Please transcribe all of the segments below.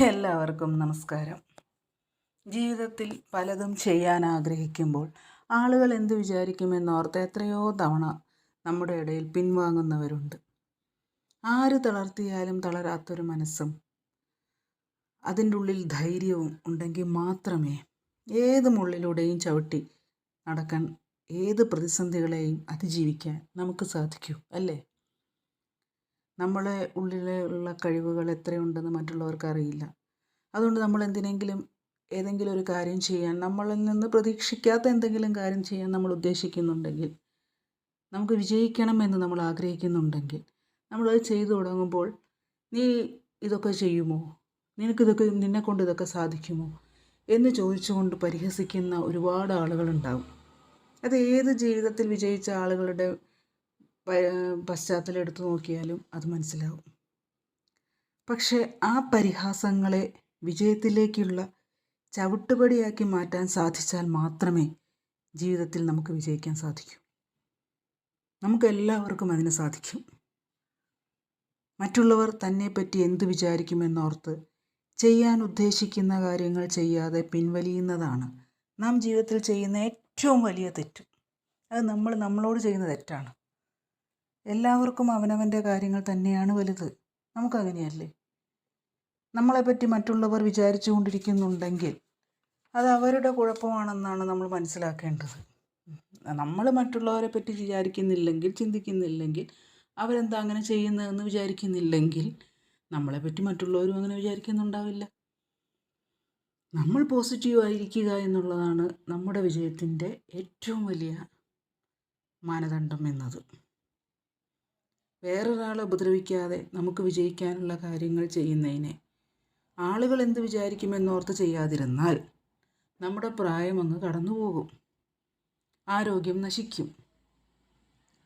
എല്ലാവർക്കും നമസ്കാരം. ജീവിതത്തിൽ പലതും ചെയ്യാൻ ആഗ്രഹിക്കുമ്പോൾ ആളുകൾ എന്ത് വിചാരിക്കുമെന്നോർത്ത് എത്രയോ തവണ നമ്മുടെ ഇടയിൽ പിൻവാങ്ങുന്നവരുണ്ട്. ആര് തളർത്തിയാലും തളരാത്തൊരു മനസ്സും അതിന്റെ ഉള്ളിൽ ധൈര്യവും ഉണ്ടെങ്കിൽ മാത്രമേ ഏത് മുള്ളിലൂടെയും ചവിട്ടി നടക്കാൻ ഏത് പ്രതിസന്ധികളെയും അതിജീവിക്കാൻ നമുക്ക് സാധിക്കൂ അല്ലേ? നമ്മളെ ഉള്ളിലുള്ള കഴിവുകൾ എത്രയുണ്ടെന്ന് മറ്റുള്ളവർക്ക് അറിയില്ല. അതുകൊണ്ട് നമ്മൾ എന്തിനെങ്കിലും ഏതെങ്കിലും ഒരു കാര്യം ചെയ്യാൻ നമ്മളിൽ നിന്ന് പ്രതീക്ഷിക്കാത്ത എന്തെങ്കിലും കാര്യം ചെയ്യാൻ നമ്മൾ ഉദ്ദേശിക്കുന്നുണ്ടെങ്കിൽ നമുക്ക് വിജയിക്കണമെന്ന് നമ്മൾ ആഗ്രഹിക്കുന്നുണ്ടെങ്കിൽ നമ്മളത് ചെയ്തു തുടങ്ങുമ്പോൾ നീ ഇതൊക്കെ ചെയ്യുമോ? നിനക്കിതൊക്കെ നിന്നെ കൊണ്ട് ഇതൊക്കെ സാധിക്കുമോ? എന്ന് ചോദിച്ചുകൊണ്ട് പരിഹസിക്കുന്ന ഒരുപാട് ആളുകളുണ്ടാകും അത് ഏത് ജീവിതത്തിൽ വിജയിച്ച ആളുകളുടെ പശ്ചാത്തലം എടുത്തു നോക്കിയാലും അത് മനസ്സിലാവും. പക്ഷെ ആ പരിഹാസങ്ങളെ വിജയത്തിലേക്കുള്ള ചവിട്ടുപടിയാക്കി മാറ്റാൻ സാധിച്ചാൽ മാത്രമേ ജീവിതത്തിൽ നമുക്ക് വിജയിക്കാൻ സാധിക്കൂ. നമുക്കെല്ലാവർക്കും അതിന് സാധിക്കും. മറ്റുള്ളവർ തന്നെപ്പറ്റി എന്ത് വിചാരിക്കുമെന്നോർത്ത് ചെയ്യാൻ ഉദ്ദേശിക്കുന്ന കാര്യങ്ങൾ ചെയ്യാതെ പിൻവലിയുന്നതാണ് നാം ജീവിതത്തിൽ ചെയ്യുന്ന ഏറ്റവും വലിയ തെറ്റ്. അത് നമ്മൾ നമ്മളോട് ചെയ്യുന്ന തെറ്റാണ്. എല്ലാവർക്കും അവനവന്റെ കാര്യങ്ങൾ തന്നെയാണ് വലുത്. നമുക്കങ്ങനെയല്ലേ? നമ്മളെപ്പറ്റി മറ്റുള്ളവർ വിചാരിച്ചു കൊണ്ടിരിക്കുന്നുണ്ടെങ്കിൽ അത് അവരുടെ കുഴപ്പമാണെന്നാണ് നമ്മൾ മനസ്സിലാക്കേണ്ടത്. നമ്മൾ മറ്റുള്ളവരെ പറ്റി വിചാരിക്കുന്നില്ലെങ്കിൽ ചിന്തിക്കുന്നില്ലെങ്കിൽ അവരെന്താ അങ്ങനെ ചെയ്യുന്നതെന്ന് വിചാരിക്കുന്നില്ലെങ്കിൽ നമ്മളെപ്പറ്റി മറ്റുള്ളവരും അങ്ങനെ വിചാരിക്കുന്നുണ്ടാവില്ല. നമ്മൾ പോസിറ്റീവായിരിക്കുക എന്നുള്ളതാണ് നമ്മുടെ വിജയത്തിന്റെ ഏറ്റവും വലിയ മാനദണ്ഡം എന്നത്. വേറൊരാളെ ഉപദ്രവിക്കാതെ നമുക്ക് വിജയിക്കാനുള്ള കാര്യങ്ങൾ ചെയ്യുന്നതിനെ ആളുകൾ എന്ത് വിചാരിക്കുമെന്നോർത്ത് ചെയ്യാതിരുന്നാൽ നമ്മുടെ പ്രായം അങ്ങ് കടന്നു പോകും ആരോഗ്യം നശിക്കും.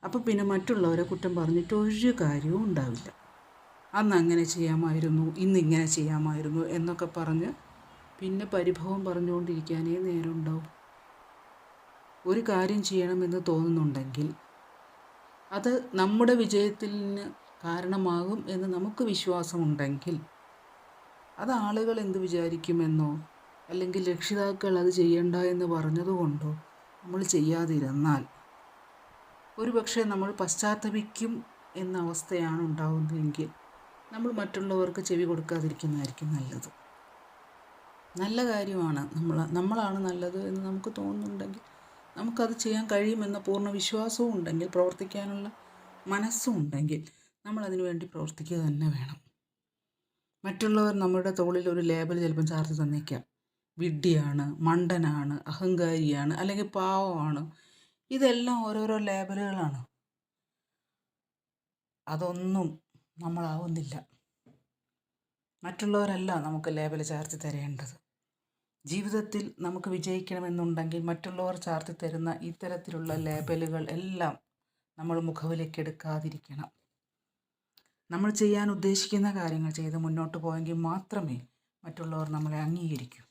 അപ്പോൾ പിന്നെ മറ്റുള്ളവരെ കുറ്റം പറഞ്ഞിട്ട് ഒരു കാര്യവും ഉണ്ടാവില്ല. അന്ന് അങ്ങനെ ചെയ്യാമായിരുന്നു ഇന്നിങ്ങനെ ചെയ്യാമായിരുന്നു എന്നൊക്കെ പറഞ്ഞ് പിന്നെ പരിഭവം പറഞ്ഞുകൊണ്ടിരിക്കാനേ നേരമുണ്ടാവും. ഒരു കാര്യം ചെയ്യണമെന്ന് തോന്നുന്നുണ്ടെങ്കിൽ അത് നമ്മുടെ വിജയത്തിന് കാരണമാകും എന്ന് നമുക്ക് വിശ്വാസമുണ്ടെങ്കിൽ അത് ആളുകൾ എന്ത് വിചാരിക്കുമെന്നോ അല്ലെങ്കിൽ രക്ഷിതാക്കൾ അത് ചെയ്യണ്ട എന്ന് പറഞ്ഞതുകൊണ്ടോ നമ്മൾ ചെയ്യാതിരുന്നാൽ ഒരു പക്ഷേ നമ്മൾ പശ്ചാത്തപിക്കും എന്ന അവസ്ഥയാണ് ഉണ്ടാകുന്നതെങ്കിൽ നമ്മൾ മറ്റുള്ളവർക്ക് ചെവി കൊടുക്കാതിരിക്കുന്നതായിരിക്കും നല്ലത്. നല്ല കാര്യമാണ് നമ്മൾ നമ്മളാണ് നല്ലത് എന്ന് നമുക്ക് തോന്നുന്നുണ്ടെങ്കിൽ നമുക്കത് ചെയ്യാൻ കഴിയുമെന്ന പൂർണ വിശ്വാസവും ഉണ്ടെങ്കിൽ പ്രവർത്തിക്കാനുള്ള മനസ്സും ഉണ്ടെങ്കിൽ നമ്മളതിനു വേണ്ടി പ്രവർത്തിക്കുക തന്നെ വേണം. മറ്റുള്ളവർ നമ്മുടെ തോളിൽ ഒരു ലേബൽ ചിലപ്പം ചാർത്തി തന്നേക്കാം. വിഡ്ഢിയാണ് മണ്ടനാണ് അഹങ്കാരിയാണ് അല്ലെങ്കിൽ പാവമാണ്. ഇതെല്ലാം ഓരോരോ ലേബലുകളാണ്. അതൊന്നും നമ്മളാവുന്നില്ല. മറ്റുള്ളവരല്ല നമുക്ക് ലേബൽ ചാർത്തി തരേണ്ടത്. ജീവിതത്തിൽ നമുക്ക് വിജയിക്കണമെന്നുണ്ടെങ്കിൽ മറ്റുള്ളവർ ചാർത്തി തരുന്ന ഇത്തരത്തിലുള്ള ലേബലുകൾ എല്ലാം നമ്മൾ മുഖവിലേക്ക് എടുക്കാതിരിക്കണം. നമ്മൾ ചെയ്യാൻ ഉദ്ദേശിക്കുന്ന കാര്യങ്ങൾ ചെയ്ത് മുന്നോട്ട് പോയെങ്കിൽ മാത്രമേ മറ്റുള്ളവർ നമ്മളെ അംഗീകരിക്കൂ.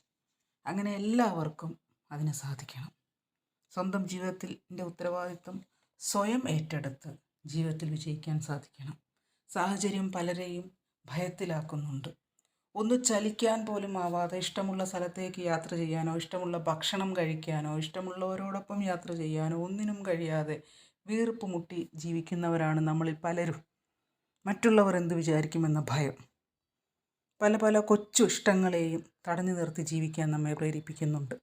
അങ്ങനെ എല്ലാവർക്കും അതിന് സാധിക്കണം. സ്വന്തം ജീവിതത്തിന്റെ ഉത്തരവാദിത്വം സ്വയം ഏറ്റെടുത്ത് ജീവിതത്തിൽ വിജയിക്കാൻ സാധിക്കണം. സാഹചര്യം പലരെയും ഭയത്തിലാക്കുന്നുണ്ട്. ഒന്ന് ചലിക്കാൻ പോലും ആവാതെ ഇഷ്ടമുള്ള സ്ഥലത്തേക്ക് യാത്ര ചെയ്യാനോ ഇഷ്ടമുള്ള ഭക്ഷണം കഴിക്കാനോ ഇഷ്ടമുള്ളവരോടൊപ്പം യാത്ര ചെയ്യാനോ ഒന്നിനും കഴിയാതെ വീർപ്പ് മുട്ടി ജീവിക്കുന്നവരാണ് നമ്മളിൽ പലരും. മറ്റുള്ളവർ എന്ത് വിചാരിക്കുമെന്ന ഭയം. പല പല കൊച്ചു ഇഷ്ടങ്ങളെയും തടഞ്ഞു നിർത്തി ജീവിക്കാൻ നമ്മെ പ്രേരിപ്പിക്കുന്നുണ്ട്.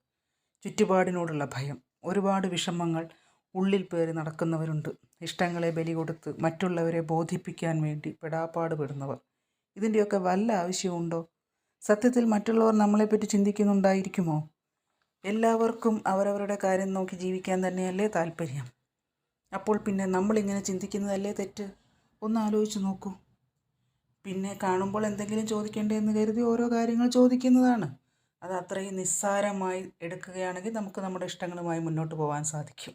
ചുറ്റുപാടിനോടുള്ള ഭയം. ഒരുപാട് വിഷമങ്ങൾ ഉള്ളിൽ പേറി നടക്കുന്നവരുണ്ട്. ഇഷ്ടങ്ങളെ ബലി കൊടുത്ത് മറ്റുള്ളവരെ ബോധിപ്പിക്കാൻ വേണ്ടി പെടാപ്പാട് പെടുന്നവർ ഇതിന്റെയൊക്കെ വല്ല ആവശ്യമുണ്ടോ സത്യത്തിൽ മറ്റുള്ളവർ നമ്മളെപ്പറ്റി ചിന്തിക്കുന്നുണ്ടായിരിക്കുമോ? എല്ലാവർക്കും അവരവരുടെ കാര്യം നോക്കി ജീവിക്കാൻ തന്നെയല്ലേ താല്പര്യം. അപ്പോൾ പിന്നെ നമ്മളിങ്ങനെ ചിന്തിക്കുന്നതല്ലേ തെറ്റ്? ഒന്ന് ആലോചിച്ച് നോക്കൂ. പിന്നെ കാണുമ്പോൾ എന്തെങ്കിലും ചോദിക്കേണ്ടേ എന്ന് കരുതി ഓരോ കാര്യങ്ങൾ ചോദിക്കുന്നതാണ്. അത് അത്രയും നിസ്സാരമായി എടുക്കുകയാണെങ്കിൽ നമുക്ക് നമ്മുടെ ഇഷ്ടങ്ങളുമായി മുന്നോട്ട് പോകാൻ സാധിക്കും.